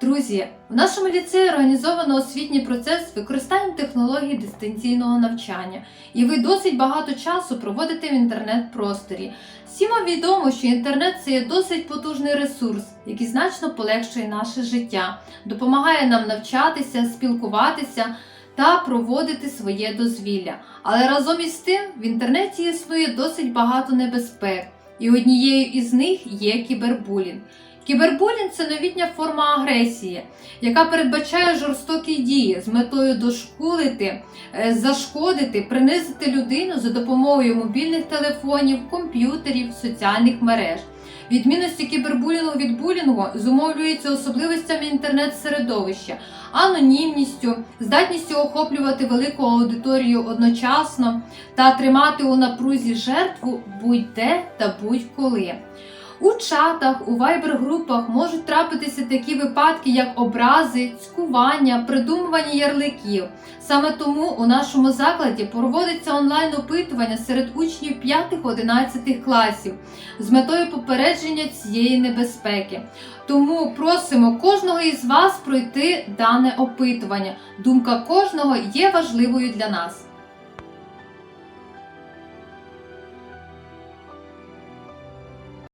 Друзі, в нашому ліцеї організовано освітній процес з використанням технологій дистанційного навчання, і ви досить багато часу проводите в інтернет-просторі. Всім вам відомо, що інтернет це є досить потужний ресурс, який значно полегшує наше життя, допомагає нам навчатися, спілкуватися та проводити своє дозвілля. Але разом із тим в інтернеті існує досить багато небезпек, і однією із них є кібербулінг. Кібербулінг це новітня форма агресії, яка передбачає жорстокі дії з метою дошкулити, е, зашкодити, принизити людину за допомогою мобільних телефонів, комп'ютерів, соціальних мереж. Відмінності кібербулінгу від булінгу зумовлюються особливостями інтернет-середовища, анонімністю, здатністю охоплювати велику аудиторію одночасно та тримати у напрузі жертву будь-де та будь-коли. У чатах, у вайбер-групах можуть трапитися такі випадки, як образи, цькування, придумування ярликів. Саме тому у нашому закладі проводиться онлайн-опитування серед учнів 5-11 класів з метою попередження цієї небезпеки. Тому просимо кожного із вас пройти дане опитування. Думка кожного є важливою для нас.